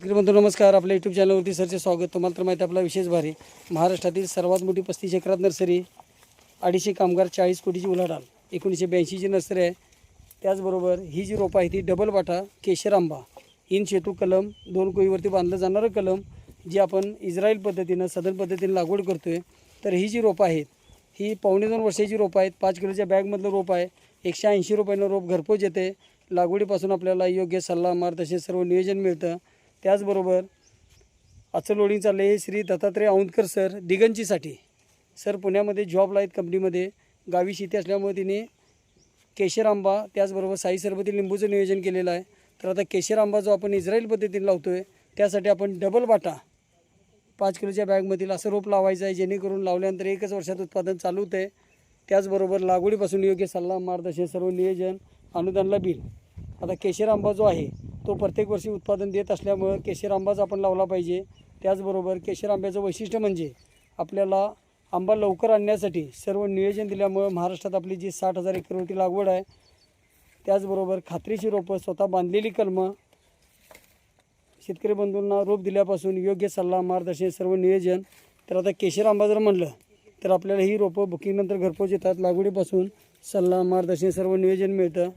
बंधू नमस्कार. आपल्या यूट्यूब चॅनलवरती सरचे स्वागत. तुम्हाला तर माहिती आपला विशेष भारी. महाराष्ट्रातील सर्वात मोठी पस्तीस एकरात नर्सरी अडीचशे कामगार चाळीस कोटीची उलाढाल एकोणीसशे ब्याऐंशीची नर्सरी आहे. त्याचबरोबर ही जी रोपं आहे ती डबल वाटा केशर आंबा इन शेतू कलम दोन कोळीवरती बांधलं जाणारं कलम जी आपण इस्रायल पद्धतीनं सदन पद्धतीनं लागवड करतो आहे तर ही जी रोपं आहेत ही पावणे दोन वर्षाची रोपं आहेत. पाच किलोच्या बॅगमधलं रोप आहे. एकशे ऐंशी रुपयानं रोप घरपोच येते. लागवडीपासून आपल्याला योग्य सल्ला मार्गदर्शन सर्व नियोजन मिळतं. त्याचबरोबर आजचं लोडिंग चाललं आहे श्री दत्तात्रय औंदकर सर दिगंचीसाठी. सर पुण्यामध्ये जॉबला आहेत कंपनीमध्ये गावी शेती असल्यामुळे तिने केशर आंबा त्याचबरोबर साई सरबती लिंबूचं नियोजन केलेलं आहे. तर आता केशर आंबा जो आपण इस्रायल पद्धतीने लावतो आहे त्यासाठी आपण डबल वाटा पाच किलोच्या बॅगमधील असं रोप लावायचं आहे जेणेकरून लावल्यानंतर एकच वर्षात उत्पादन चालू होतं आहे त्याचबरोबर लागवडीपासून योग्य सल्ला मार्गदर्शन सर्व नियोजन अनुदानला बिल. आता केशर आंबा जो आहे तो प्रत्येक वर्षी उत्पादन देत असल्यामुळं केशर आंबाच आपण लावला पाहिजे. त्याचबरोबर केशर आंब्याचं वैशिष्ट्य म्हणजे आपल्याला आंबा लवकर आणण्यासाठी सर्व नियोजन दिल्यामुळं महाराष्ट्रात आपली जी साठ हजार एकरवरती लागवड आहे त्याचबरोबर खात्रीची रोपं स्वतः बांधलेली कलमं शेतकरी बंधूंना रोप दिल्यापासून योग्य सल्ला मार्गदर्शन सर्व नियोजन. तर आता केशर आंबा जर म्हणलं तर आपल्याला ही रोपं बुकिंगनंतर घरपोच येतात. लागवडीपासून सल्ला मार्गदर्शन सर्व नियोजन मिळतं.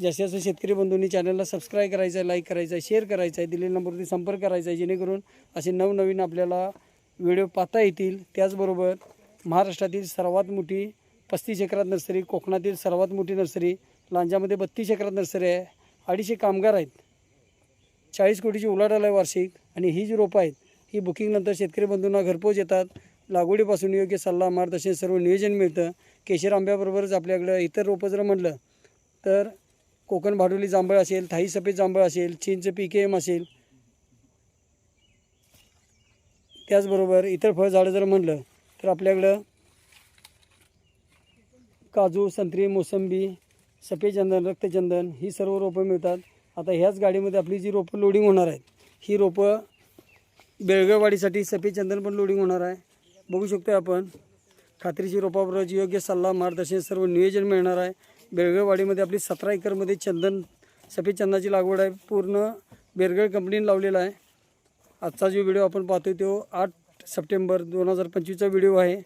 जास्तीत जास्त शेतकरी बंधूंनी चॅनलला सबस्क्राईब करायचं आहे लाईक करायचं आहे शेअर करायचं आहे दिलेल्या नंबरवरती संपर्क करायचा आहे जेणेकरून असे नवनवीन आपल्याला व्हिडिओ पाहता येतील. त्याचबरोबर महाराष्ट्रातील सर्वात मोठी पस्तीस एकरात नर्सरी कोकणातील सर्वात मोठी नर्सरी लांजामध्ये बत्तीस एकरात नर्सरी आहे. अडीचशे कामगार आहेत. चाळीस कोटीची उलाढाल आहे वार्षिक आणि ही जी रोपं आहेत ही बुकिंगनंतर शेतकरी बंधूंना घरपोच येतात. लागवडीपासून योग्य सल्ला मार्गदर्शन सर्व नियोजन मिळतं. केशर आंब्याबरोबरच आपल्याकडं इतर रोपं जर म्हणलं तर कोकण भाडोली जांभळ असेल थाई सफेद जांभळ असेल चीनचं पी के एम असेल. त्याचबरोबर इतर फळझाडं जर म्हणलं तर आपल्याकडं काजू संत्री मोसंबी सफेद चंदन रक्तचंदन ही सर्व रोपं मिळतात. आता ह्याच गाडीमध्ये आपली जी रोपं लोडिंग होणार आहेत ही रोपं बेळगाववाडीसाठी सफेद चंदन पण लोडिंग होणार आहे. बघू शकतो आपण खात्रीची रोपाबरोबर योग्य सल्ला मार्गदर्शन सर्व नियोजन मिळणार आहे. बेळगळवाडीमध्ये आपली सतरा एकरमध्ये चंदन सफेद चंदनाची लागवड आहे. पूर्ण बेरगळ कंपनीने लावलेला आहे. आजचा जो व्हिडिओ आपण पाहतोय तो आठ सप्टेंबर दोन हजार पंचवीसचा व्हिडिओ आहे.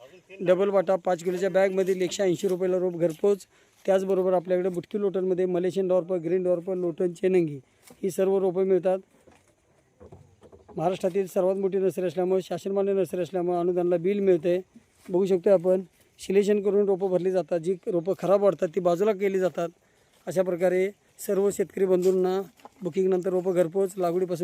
डबल वाटा पाच किलोच्या बॅगमधील एकशे ऐंशी रुपयाला रोप घरपोच. त्याचबरोबर आपल्याकडे बुटकी लोटनमध्ये मलेशियन डॉर्प ग्रीन डॉर्प लोटन चेनंगी ही सर्व रोपं मिळतात. महाराष्ट्रातील सर्वात मोठी नर्सरी असल्यामुळे शासनमान्य नर्सरी असल्यामुळे अनुदानला बिल मिळते बघू शकतो आपण. शिलेशन करून रोपं भरली जातात जी रोपं खराब वाढतात ती बाजूला केली जातात. अशा प्रकारे सर्व शेतकरी बंधूंना बुकिंगनंतर रोपं घरपोच लागवडीपासून